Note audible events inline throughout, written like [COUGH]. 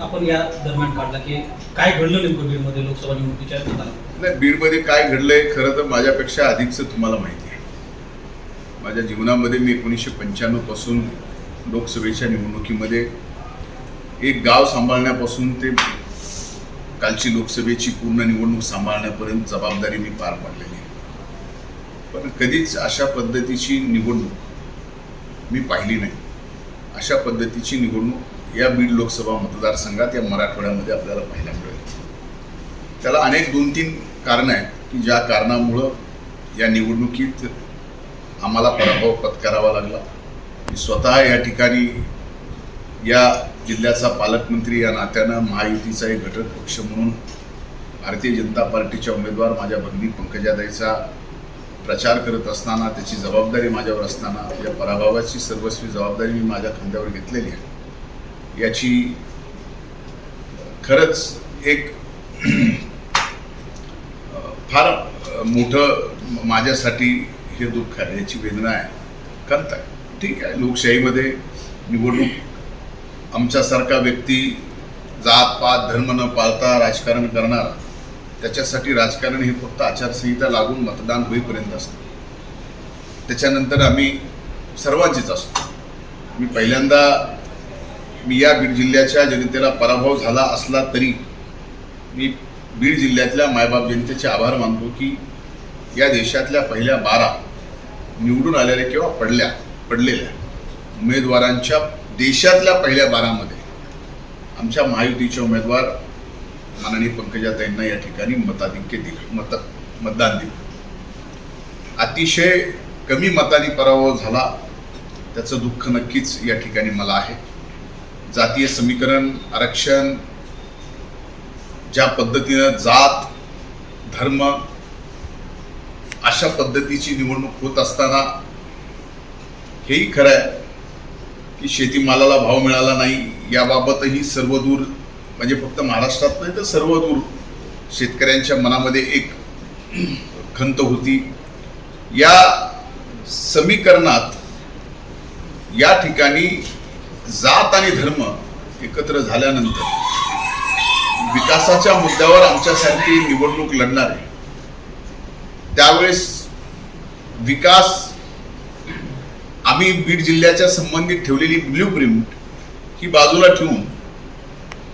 आपण या दरम्यान काढला की काय घडलं नेमकं बीडमध्ये लोकसभा निवडणुकीच्या नाही बीडमध्ये काय घडलंय खरं तर माझ्यापेक्षा अधिकचं तुम्हाला माहिती आहे. माझ्या जीवनामध्ये मी एकोणीसशे पंच्याण्णवपासून लोकसभेच्या निवडणुकीमध्ये एक गाव सांभाळण्यापासून ते कालची लोकसभेची पूर्ण निवडणूक सांभाळण्यापर्यंत जबाबदारी मी पार पाडलेली आहे. पण कधीच अशा पद्धतीची निवडणूक मी पाहिली नाही. अशा पद्धतीची निवडणूक या बीड लोकसभा मतदारसंघात या मराठवाड्यामध्ये आपल्याला पाहायला मिळेल. त्याला अनेक दोन तीन कारणं आहेत की ज्या कारणामुळं या निवडणुकीत आम्हाला पराभव पत्करावा लागला. मी स्वतः या ठिकाणी या जिल्ह्याचा पालकमंत्री या नात्यानं महायुतीचा एक घटक पक्ष म्हणून भारतीय जनता पार्टीच्या उमेदवार माझ्या भगिनी पंकजादाईचा प्रचार करत असताना त्याची जबाबदारी माझ्यावर असताना या पराभवाची सर्वस्वी जबाबदारी मी माझ्या खांद्यावर घेतलेली आहे. याची खरंच एक [CLEARS THROAT] फार मोठं माझ्यासाठी हे दुःख आहे याची वेदना आहे. खंत आहे. ठीक आहे लोकशाहीमध्ये निवडणूक आमच्यासारखा व्यक्ती जात पात धर्म न पाळता राजकारण करणार त्याच्यासाठी राजकारण हे फक्त आचारसंहिता लागून मतदान होईपर्यंत असतं. त्याच्यानंतर आम्ही सर्वांचीच असतो. मी पहिल्यांदा मी या बीड जिल्ह्याच्या जनतेला पराभव झाला असला तरी मी बीड जिल्ह्यातल्या मायबाप जनतेचे आभार मानतो की या देशातल्या पहिल्या बारा निवडून आलेल्या किंवा पडल्या पडलेल्या उमेदवारांच्या देशातल्या पहिल्या बारामध्ये आमच्या महायुतीचे उमेदवार माननीय पंकजाताईंना या ठिकाणी मताधिक्य दिलं मत मतदान दिलं. अतिशय कमी मताने पराभव झाला त्याचं दुःख नक्कीच या ठिकाणी मला आहे. जातीय समीकरण आरक्षण ज्या पद्धतीनं जात धर्म अशा पद्धतीची निवडणूक होत असताना हेही खरं आहे की शेतीमालाला भाव मिळाला नाही. याबाबतही सर्वदूर म्हणजे फक्त महाराष्ट्रात नाही तर सर्वदूर शेतकऱ्यांच्या मनामध्ये एक खंत होती. या समीकरणात या ठिकाणी जात आणि धर्म एकत्र झाल्यानंतर विकासाच्या मुद्द्यावर आमच्यासारखी निवडणूक लढणारे त्यावेळेस विकास आम्ही बीड जिल्ह्याच्या संबंधित ठेवलेली ब्ल्यू प्रिंट ही बाजूला ठेवून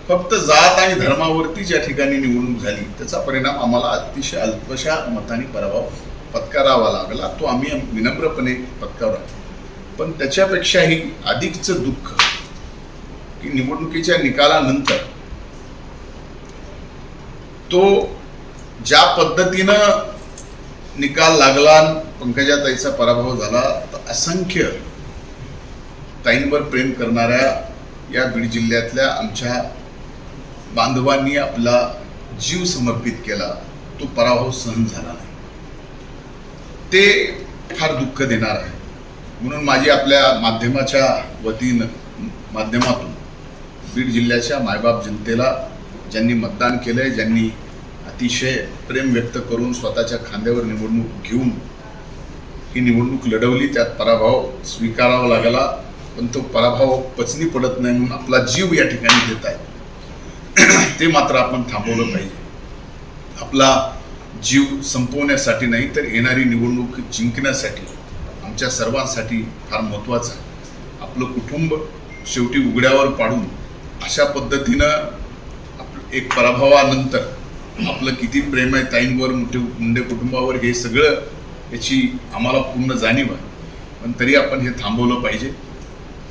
फक्त जात आणि धर्मावरती ज्या ठिकाणी निवडणूक झाली. त्याचा परिणाम आम्हाला अतिशय अल्पशा मताने पराभव पत्करावा लागला. तो आम्ही विनम्रपणे पत्करला पण त्याच्यापेक्षाही अधिकचं दुःख की निवडणुकीच्या निकालानंतर तो ज्या पद्धतीनं निकाल लागला पंकजाताईचा पराभव झाला तर असंख्य ताईंवर प्रेम करणाऱ्या या बीड जिल्ह्यातल्या आमच्या बांधवांनी आपला जीव समर्पित केला तो पराभव सहन झाला नाही. ते फार दुःख देणार आहे. म्हणून माझी आपल्या माध्यमाच्या वतीनं माध्यमातून बीड जिल्ह्याच्या मायबाप जनतेला ज्यांनी मतदान केलं आहे ज्यांनी अतिशय प्रेम व्यक्त करून स्वतःच्या खांद्यावर निवडणूक घेऊन ही निवडणूक लढवली त्यात पराभव स्वीकारावा लागला पण तो पराभव पचनी पडत नाही म्हणून आपला जीव या ठिकाणी देत आहे. [CLEARS THROAT] ते मात्र आपण थांबवलं पाहिजे. आपला जीव संपवण्यासाठी नाही तर येणारी निवडणूक जिंकण्यासाठी आमच्या सर्वांसाठी फार महत्त्वाचं आहे. आपलं कुटुंब शेवटी उघड्यावर पाडून अशा पद्धतीनं आप एक पराभवानंतर आपलं किती प्रेम आहे ताईंवर मोठे मुंडे कुटुंबावर हे सगळं याची आम्हाला पूर्ण जाणीव आहे. पण तरी आपण हे थांबवलं पाहिजे.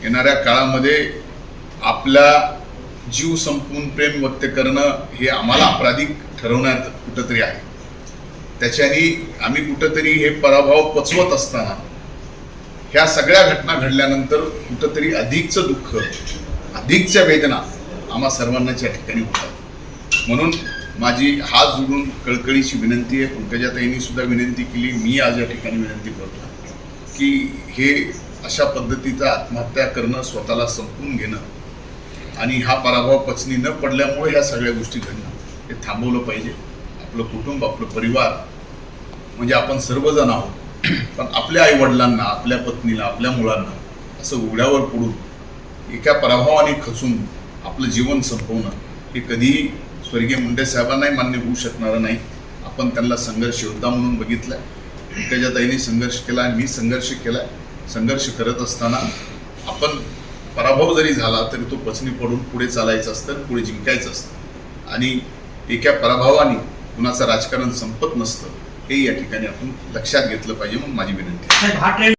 येणाऱ्या काळामध्ये आपला जीव संपून प्रेम व्यक्त करणं हे आम्हाला अपराधिक ठरवण्यात कुठंतरी आहे. त्याच्याने आम्ही कुठंतरी हे पराभव पचवत असताना ह्या सगळ्या घटना घडल्यानंतर कुठंतरी अधिकचं दुःख अधिकच्या वेदना आम्हा सर्वांनाच या ठिकाणी होतात म्हणून माझी हात जोडून कळकळीची विनंती आहे पंकजाताईंनी सुद्धा विनंती केली मी आज या ठिकाणी विनंती करतो की हे अशा पद्धतीचं आत्महत्या करणं स्वतःला संपून घेणं आणि हा पराभव पचनी न पडल्यामुळे ह्या सगळ्या गोष्टी घडणं हे थांबवलं पाहिजे. आपलं कुटुंब आपलं परिवार म्हणजे आपण सर्वजण आहोत. पण आपल्या आईवडिलांना आपल्या पत्नीला आपल्या मुलांना असं उघड्यावर पडून एका पराभवाने खचून आपलं जीवन संपवणं हे कधीही स्वर्गीय मुंडे साहेबांनाही मान्य होऊ शकणारं नाही. आपण त्यांना संघर्ष योद्धा म्हणून बघितलं आहे पंकजाताईंनी संघर्ष केला आणि मी संघर्ष केला. संघर्ष करत असताना आपण पराभव जरी झाला तरी तो पचनी पडून पुढे चालायचं असतं पुढे जिंकायचं असतं. आणि एका पराभवाने कुणाचं राजकारण संपत नसतं. हे या ठिकाणी आपण लक्षात घेतलं पाहिजे म्हणून माझी विनंती आहे.